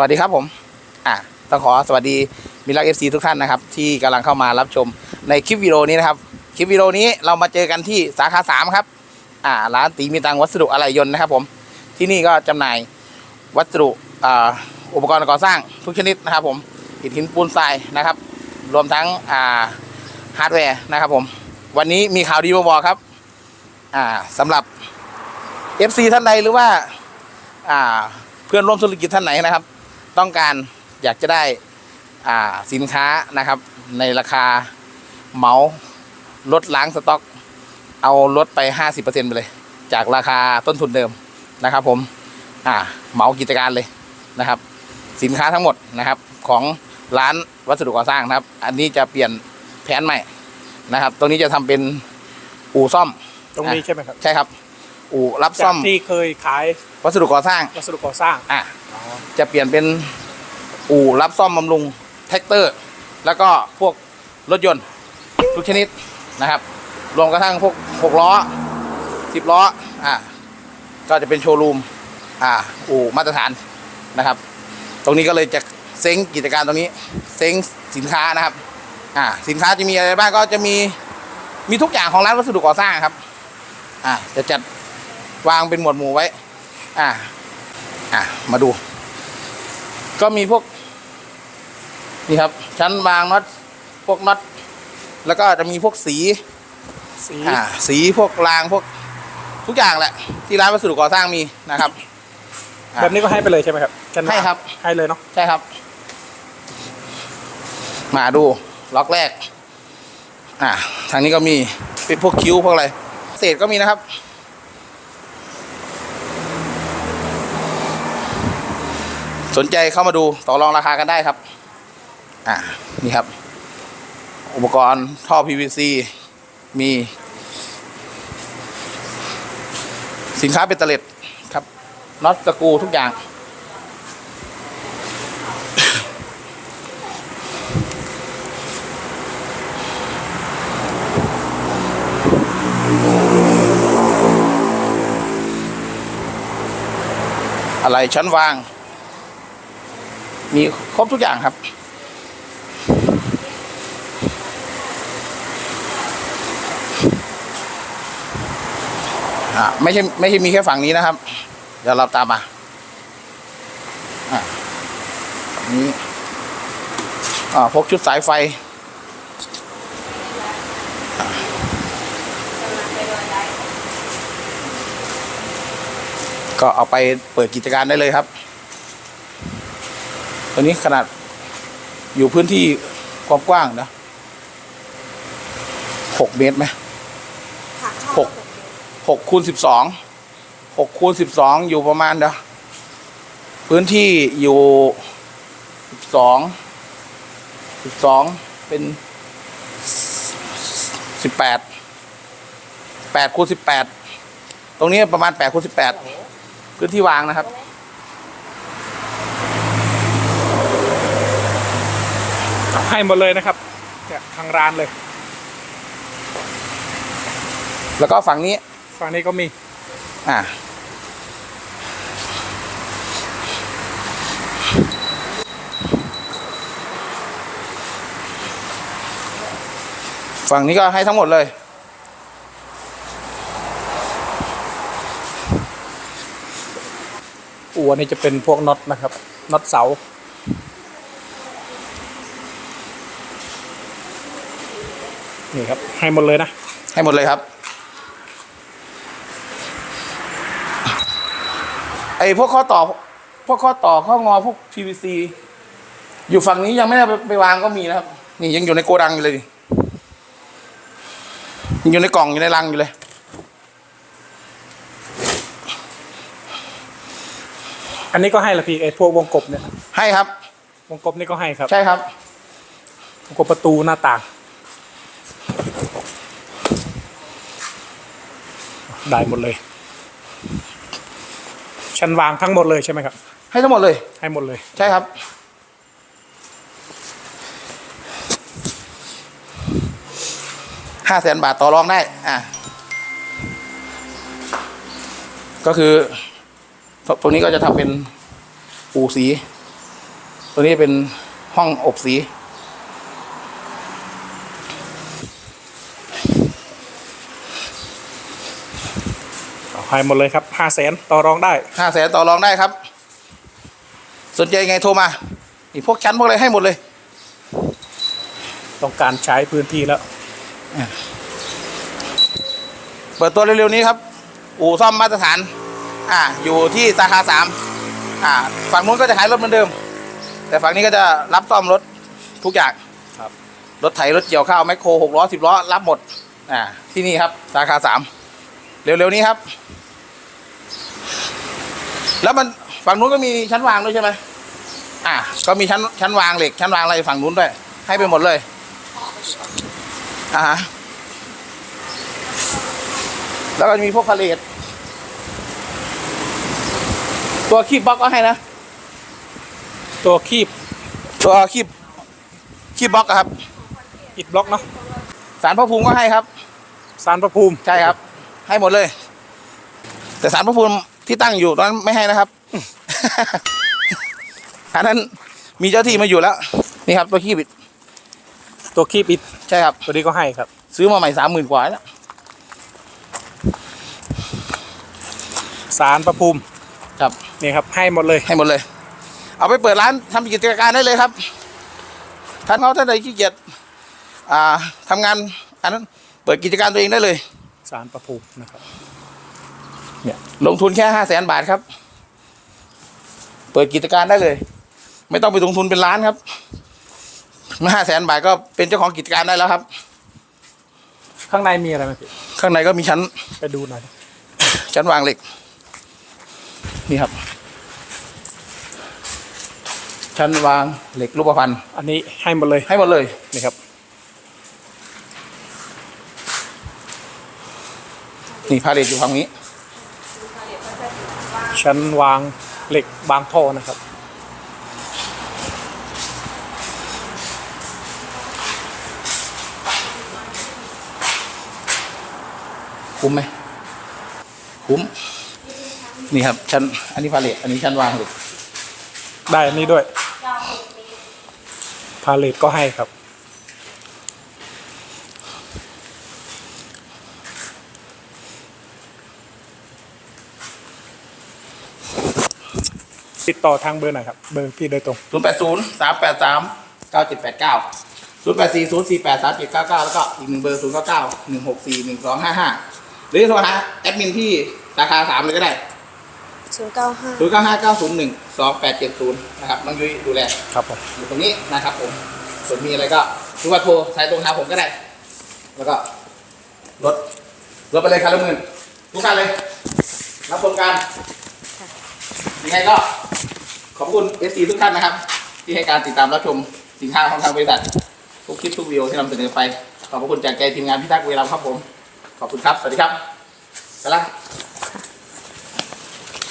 วัสดีครับผม อะต้องขอสวัสดีมิลักเอฟซีทุกท่านนะครับ ที่กำลังเข้ามารับชมในคลิปวิดีโอนี้นะครับ คลิปวิดีโอนี้เรามาเจอกันที่สาขาสามครับ อ่า ร้านตีมีตังวัสดุอะไหล่ยนต์นะครับผม ที่นี่ก็จำหน่ายวัสดุอ่าอุปกรณ์ก่อสร้างทุกชนิดนะครับ ผมอิฐหินปูนทรายนะครับ รวมทั้งอ่าฮาร์ดแวร์นะครับ ผม วันนี้มีข่าวดีมาบอกครับ อ่าสำหรับ FC ท่านใดหรือว่า อ่า เพื่อนร่วมธุรกิจท่านไหนนะครับ ต้องการอยากจะได้อ่าสินค้านะครับในราคาเหมาลดล้างสต็อก เอาลดไป 50%ไปเลย จากราคาต้นทุนเดิมนะครับ ผมอ่าเหมากิจการเลยนะครับ สินค้าทั้งหมดนะครับของร้านวัสดุก่อสร้างนะครับ อันนี้จะเปลี่ยนแผนใหม่นะครับ ตรงนี้จะทำเป็นอู่ซ่อม ตรงนี้ใช่ไหมครับ ใช่ครับ อู่รับจาซ่อกมที่เคยขายวัสดุก่อสร้าง วัสดุก่อสร้างอะ จะเปลี่ยนเป็นอู่รับซ่อมบำรุงแท็กเตอร์ แล้วก็พวกรถยนต์ทุกชนิดนะครับ รวมกระทั่งพวกหกล้อสิบล้ออะก็จะเป็นโชว์รูมอ่าอู่มาตรฐานนะครับ ตรงนี้ก็เลยจะเซ้งกิจการตรงนี้เซ้งสินค้านะครับอ่าสินค้าจะมีอะไรบ้างก็จะมีมีทุกอย่างของร้านวัสดุก่อสร้างครับอ่าจะจัดวางเป็นหมวดหมู่ไว้ อ่าอะมาดู ก็มีพวก นี่ครับ ชั้นวางน็อตพวกน็อตแล้วก็จะมีพวกสีสีอ่าสีพวกรางพวกทุกอย่างแหละ ที่ร้านวัสดุก่อสร้างมีนะครับอะแบบนี้ก็ให้ไปเลยใช่ไหมครับกันให้ครับ ให้เลยเนาะใช่ครับ มาดูล็อกแรก อ่าทางนี้ก็มีเป็นพวกคิ้วพวกอะไรเศษก็มีนะครับ สนใจเข้ามาดูต่อรองราคากันได้ครับ อ่านี่ครับ อุปกรณ์ท่อ PVC มี สินค้าเป็นตะเล็ดครับน็อตสกรูทุกอย่าง อะไรชั้นวาง มีครบทุกอย่างครับอ่าไม่ใช่ไม่ใช่มีแค่ฝั่งนี้นะครับ เดี๋ยวเราตามมาอ่าฝั่งนี้อ่าพกชุดสายไฟก็เอาไปเปิดกิจการได้เลยครับ ตัวนี้ขนาดอยู่พื้นที่ความกว้างนะหกเมตรไหมค่ะชอบหกหกคูณสิบสองหกคูณสิบสองอยู่ประมาณเดี๋ยวพื้นที่อยู่สิบสองสิบสองเป็นสิบแปดแปดคูณสิบแปดตรงนี้ประมาณแปดคูณสิบแปดพื้นที่วางนะครับ ให้หมดเลยนะครับเนี่ยทางร้านเลย แล้วก็ฝั่งนี้ ฝั่งนี้ก็มี อ่าฝั่งนี้ก็ให้ทั้งหมดเลยอัวนี่จะเป็นพวกน็อตนะครับ น็อตเสา นี่ครับ ให้หมดเลยนะ ให้หมดเลยครับ ไอ้พวกข้อต่อ พวกข้อต่อข้องอพวก PVC อยู่ฝั่งนี้ยังไม่ได้ไปไปวางก็มีนะครับ นี่ยังอยู่ในโกดังอยู่เลยดิยังอยู่ในกล่องอยู่ในรังอยู่เลย อันนี้ก็ให้ละพี่ไอ้พวกวงกบเนี่ย ให้ครับ วงกบนี่ก็ให้ครับ ใช่ครับวงกบประตูหน้าต่าง ได้หมดเลย ชั้นวางทั้งหมดเลยใช่ไหมครับ ให้ทั้งหมดเลย ให้หมดเลย ใช่ครับ ห้าแสนบาทต่อรองได้ อะ ก็คือตรงนี้ก็จะทำเป็นปูสี ตัวนี้เป็นห้องอบสี เอาให้หมดเลยครับห้าแสนต่อรองได้ห้าแสนต่อรองได้ครับ สนใจไงโทรมานี่พวกชั้นพวกอะไรให้หมดเลย ต้องการใช้พื้นที่แล้ว เปิดตัวเร็วๆนี้ครับ อู่ซ่อมมาตรฐาน อ่า อยู่ที่สาขาสามอ่า ฝั่งนู้นก็จะขายรถเหมือนเดิม แต่ฝั่งนี้ก็จะรับซ่อมรถทุกอย่างครับ รถไถรถเกี่ยวข้าวแมคโครหกล้อสิบล้อรับหมด อ่า ที่นี่ครับ สาขาสาม เร็วๆนี้ครับ แล้วมันฝั่งนู้นก็มีชั้นวางด้วยใช่ไหมอ่าก็มีชั้นชั้นวางเหล็ก ชั้นวางอะไรฝั่งนู้นด้วย ให้ไปหมดเลยอ่าฮะแล้วก็จะมีพวกพาเลทตัวคีบบล็อกก็ให้นะ ตัวคีบ ตัวคีบคีบบล็อกอะครับอิดบล็อกเนาะสารพระภูมิก็ให้ครับ สารพระภูมิใช่ครับ ให้หมดเลย แต่สารพระภูมิที่ตั้งอยู่ตอนนั้นไม่ให้นะครับ อันนั้นมีเจ้าที่มาอยู่แล้ว นี่ครับตัวคีบอิฐตัวคีบอิดใช่ครับ ตัวนี้ก็ให้ครับ ซื้อมาใหม่สามหมื่นกว่าแล้วสารพระภูมิครับ นี่ครับ ให้หมดเลย ให้หมดเลย เอาไปเปิดร้านทำกิจการได้เลยครับท่านเขาท่านใดขี้เกียจอ่าทำงานอันนั้นเปิดกิจการตัวเองได้เลย สารพระภูมินะครับลงทุนแค่ห้าแสนบาทครับ เปิดกิจการได้เลย ไม่ต้องไปลงทุนเป็นล้านครับห้าแสนบาทก็เป็นเจ้าของกิจการได้แล้วครับ ข้างในมีอะไรไหมพี่ข้างในก็มีชั้นไปดูหน่อยชั้นวางเหล็ก นี่ครับ ชั้นวางเหล็กรูปพรรณอันนี้ให้หมดเลยให้หมดเลยนี่ครับ นี่พาเลทอยู่ฝั่งนี้ ชั้นวางเหล็กบางท่อนะครับ คุ้มไหมคุ้ม นี่ครับ ชั้น อันนี้พาเลทอันนี้ชั้นวางเหล็กได้อันนี้ด้วย พาเลทก็ให้ครับ ติดต่อทางเบอร์ไหนครับ เบอร์พี่โดยตรง ศูนย์แปดศูนย์สามแปดสามเก้าเจ็ดแปดเก้าศูนย์แปดสี่ศูนย์สี่แปดสามเจ็ดเก้าเก้าแล้วก็อีกหนึ่งเบอร์ศูนย์เก้าเก้าหนึ่งหกสี่หนึ่งสองห้าห้าหรือโทรหาแอดมินที่สาขาสามเลยก็ได้ศูนย์เก้าห้าศูนย์เก้าห้าเก้าศูนย์หนึ่งสองแปดเจ็ดศูนย์นะครับน้องยุ้ยดูแลครับผม อยู่ตรงนี้นะครับผมส่วนมีอะไรก็หรือว่าโทรสายตรงหาผมก็ได้ แล้วก็ลดลดไปเลยคันละหมื่นทุกคันเลยรับโครงการยังไงก็ ขอบคุณ FC ทุกท่านนะครับ ที่ให้การติดตามรับชมสินค้าของทางบริษัททุกคลิปทุกวิดีโอที่นำเสนอไป ขอบพระคุณจากใจทีมงานพิทักษ์เวลาครับผม ขอบคุณครับ สวัสดีครับไปละ